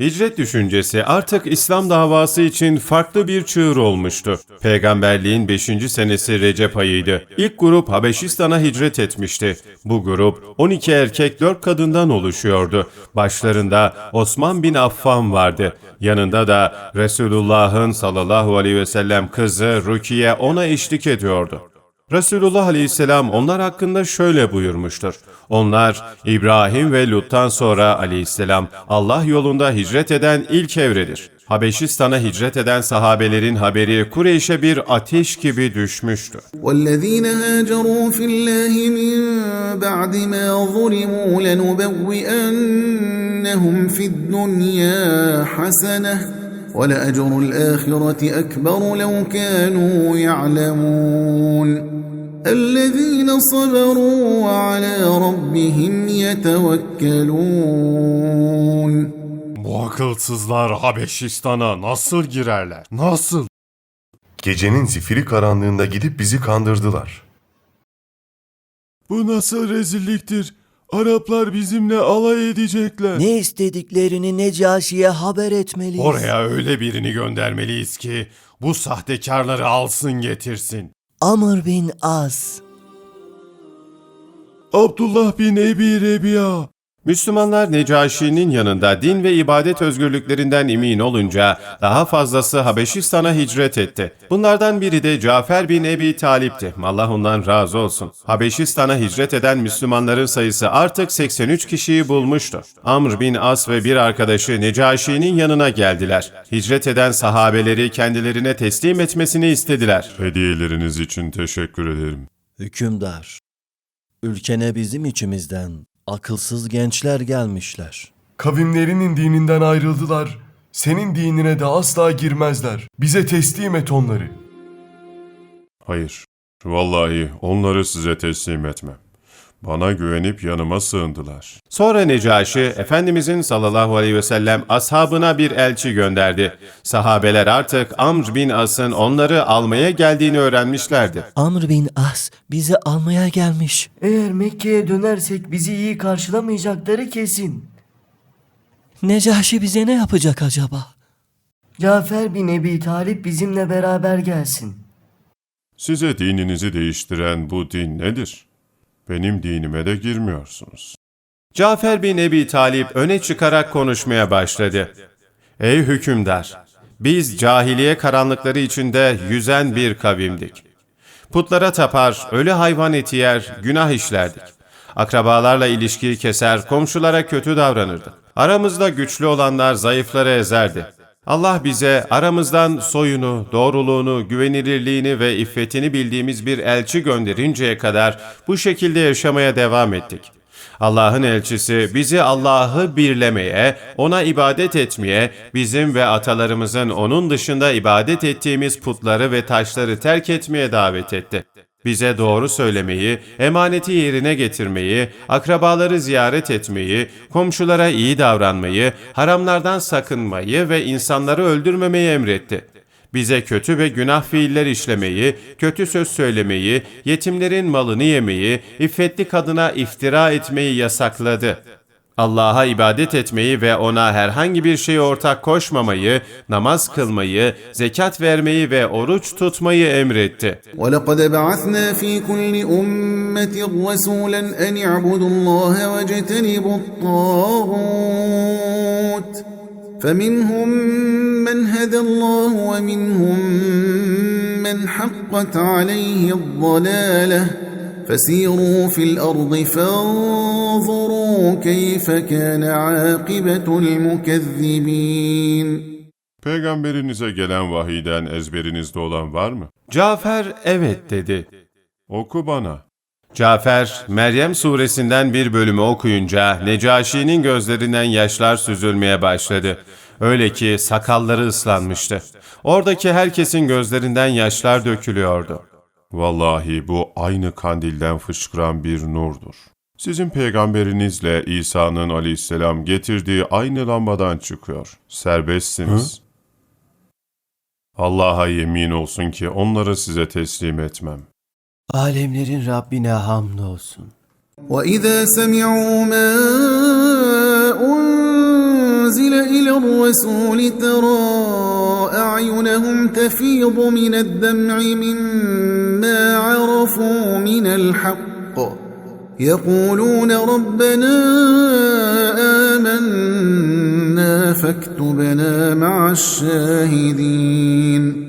Hicret düşüncesi artık İslam davası için farklı bir çığır olmuştu. Peygamberliğin 5. senesi Recep ayıydı. İlk grup Habeşistan'a hicret etmişti. Bu grup 12 erkek 4 kadından oluşuyordu. Başlarında Osman bin Affan vardı. Yanında da Resulullah'ın sallallahu aleyhi ve sellem kızı Rukiye ona eşlik ediyordu. Resulullah Aleyhisselam onlar hakkında şöyle buyurmuştur. Onlar İbrahim ve Lut'tan sonra Aleyhisselam Allah yolunda hicret eden ilk evredir. Habeşistan'a hicret eden sahabelerin haberi Kureyş'e bir ateş gibi düşmüştü. والذين هاجروا في الله من بعد ما ظلموا لنبوئنهم في الدنيا حسنة ولأجر الآخرة أكبر لو كانوا يعلمون الذين صبروا وعلى ربهم يتوكلون Bu akılsızlar Habeşistan'a nasıl girerler? Nasıl? Gecenin zifiri karanlığında gidip bizi kandırdılar. Bu nasıl rezilliktir? Araplar bizimle alay edecekler. Ne istediklerini Necaşi'ye haber etmeliyiz. Oraya öyle birini göndermeliyiz ki bu sahtekarları alsın getirsin. Amr bin As. Abdullah bin Ebi Rebiya. Müslümanlar Necaşi'nin yanında din ve ibadet özgürlüklerinden emin olunca daha fazlası Habeşistan'a hicret etti. Bunlardan biri de Cafer bin Ebi Talip'ti. Allah ondan razı olsun. Habeşistan'a hicret eden Müslümanların sayısı artık 83 kişiyi bulmuştu. Amr bin As ve bir arkadaşı Necaşi'nin yanına geldiler. Hicret eden sahabeleri kendilerine teslim etmesini istediler. Hediyeleriniz için teşekkür ederim. Hükümdar. Ülkene bizim içimizden akılsız gençler gelmişler. Kavimlerinin dininden ayrıldılar. Senin dinine de asla girmezler. Bize teslim et onları. Hayır, vallahi onları size teslim etmem. Bana güvenip yanıma sığındılar. Sonra Necaşi, Efendimizin sallallahu aleyhi ve sellem ashabına bir elçi gönderdi. Sahabeler artık Amr bin As'ın onları almaya geldiğini öğrenmişlerdi. Amr bin As bizi almaya gelmiş. Eğer Mekke'ye dönersek bizi iyi karşılamayacakları kesin. Necaşi bize ne yapacak acaba? Cafer bin Ebi Talip bizimle beraber gelsin. Size dininizi değiştiren bu din nedir? Benim dinime de girmiyorsunuz. Cafer bin Ebi Talip öne çıkarak konuşmaya başladı. Ey hükümdar! Biz cahiliye karanlıkları içinde yüzen bir kavimdik. Putlara tapar, ölü hayvan eti yer, günah işlerdik. Akrabalarla ilişkiyi keser, komşulara kötü davranırdık. Aramızda güçlü olanlar zayıfları ezerdi. Allah bize aramızdan soyunu, doğruluğunu, güvenilirliğini ve iffetini bildiğimiz bir elçi gönderinceye kadar bu şekilde yaşamaya devam ettik. Allah'ın elçisi bizi Allah'ı birlemeye, ona ibadet etmeye, bizim ve atalarımızın onun dışında ibadet ettiğimiz putları ve taşları terk etmeye davet etti. Bize doğru söylemeyi, emaneti yerine getirmeyi, akrabaları ziyaret etmeyi, komşulara iyi davranmayı, haramlardan sakınmayı ve insanları öldürmemeyi emretti. Bize kötü ve günah fiiller işlemeyi, kötü söz söylemeyi, yetimlerin malını yemeyi, iffetli kadına iftira etmeyi yasakladı. Allah'a ibadet etmeyi ve ona herhangi bir şeye ortak koşmamayı, namaz kılmayı, zekat vermeyi ve oruç tutmayı emretti. ولقد بعثنا في كل أمة رسولا أن اعبدوا الله واجتنبوا الطاغوت فمنهم من هدى الله ومنهم من حقت عليه الضلالة فسيروا في الارض فانظروا كيف كان عاقبه المكذبين Peygamberinize gelen vahiyden ezberinizde olan var mı? Cafer evet dedi. Oku bana. Cafer, Meryem suresinden bir bölümü okuyunca Necaşi'nin gözlerinden yaşlar süzülmeye başladı. Öyle ki sakalları ıslanmıştı. Oradaki herkesin gözlerinden yaşlar dökülüyordu. Vallahi bu aynı kandilden fışkıran bir nurdur. Sizin peygamberinizle İsa'nın aleyhisselam getirdiği aynı lambadan çıkıyor. Serbestsiniz. Allah'a yemin olsun ki onları size teslim etmem. Alemlerin Rabbine hamdolsun. وإذا سمعوا ما الرسول ترى أعينهم تفيض من الدمع مما عرفوا من الحق. يقولون ربنا آمنا فاكتبنا مع الشاهدين.